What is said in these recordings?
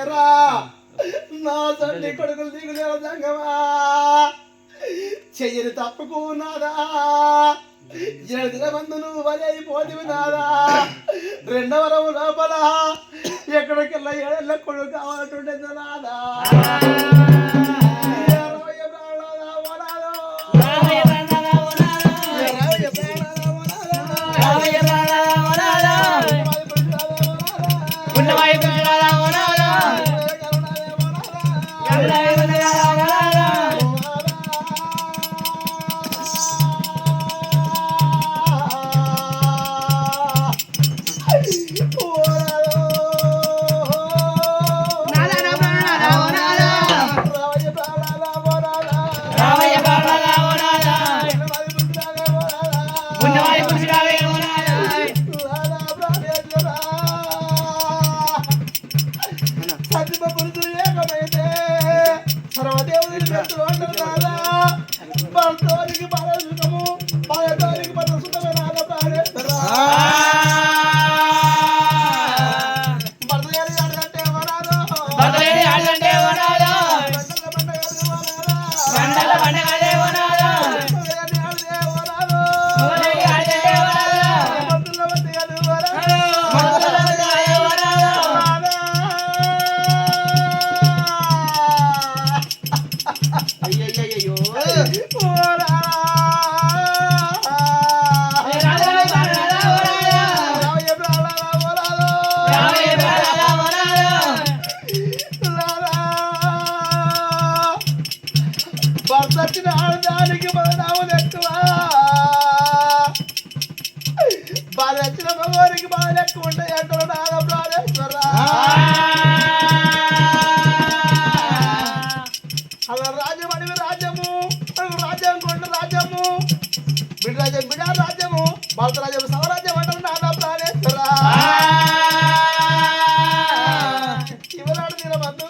రా నా తండ్రి కొడుకులు దిగులేల సంగమా చెయ్యని తప్పుకు నాదా. ఎడిదిన మందు నువ్వు వరి అయిపోతివి నాదా. రెండవ రవు లోపల ఎక్కడికెళ్ళ ఏడెళ్ళ కొడుకు కావాలంటుండే నాదా. మగవారికి బాధ ఎక్కువ ఉంటాయి అంటారు నాగ ప్రాణేశ్వర అలా రాజ్యం అడివి రాజ్యము రాజ్యం కొండ రాజ్యము బిడ్డ రాజ్యం బిడ రాజ్యము భారత రాజ్యం సవరాజ్యం అంటారు నానా ప్రాణేశ్వర ఇవరాడు తీర బంధు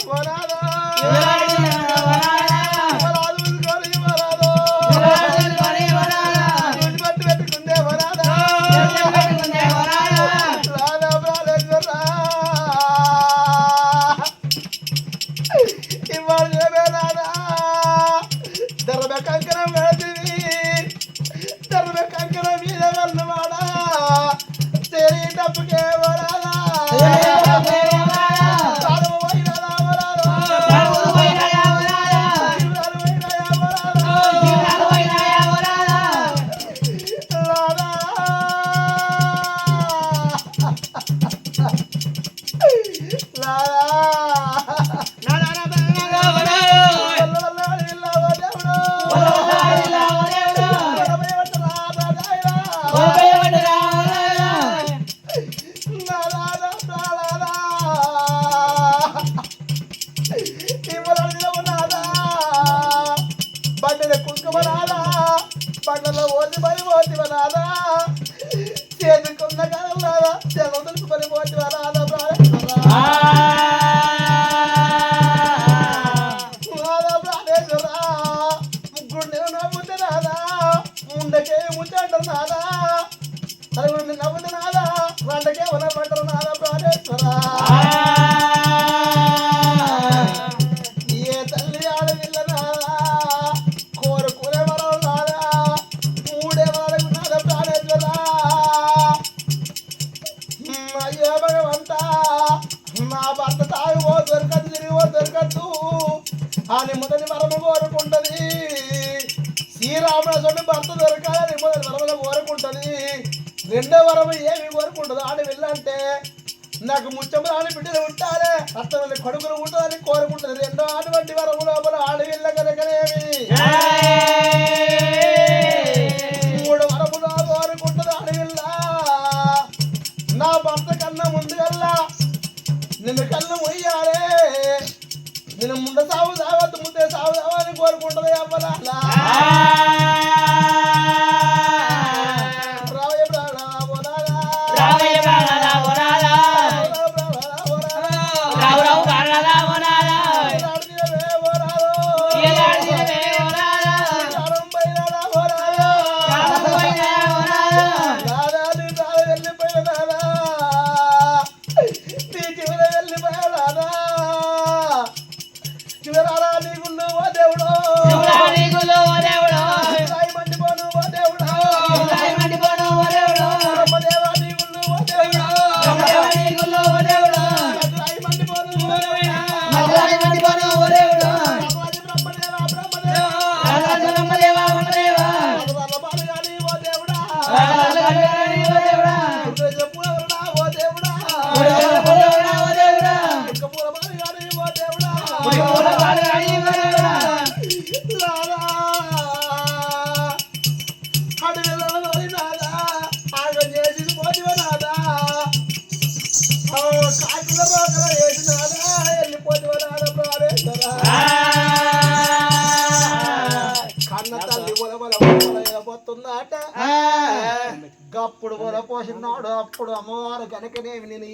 రాధా పంటలో ఓటి పని పోతి వనాదా చేతుకున్న కాలాదా చెలవులకు పని పోతి దొరకదు తిరిగో దొరకద్దు. అని మొదటి వరము కోరుకుంటది. శ్రీరాముడు స్వామి భర్త దొరకాలని మొదటి వరములు కోరుకుంటది. రెండో వరము ఏమి కోరుకుంటదు ఆడ వెళ్ళంటే నాకు ముచ్చము రాని బిడ్డలు ఉంటారే అత్తలు కొడుకులు ఉంటుందని కోరుకుంటది. రెండో అటువంటి వరము నిన్ను కళ్ళు ముయ్యాలే నిన్ను ముండ సాగు సాగద్దు ముందే సాగు సాగని కోరుకుంటది అవ్వలాలా Bora! అప్పుడు అమ్మవారు కనుకనే నేను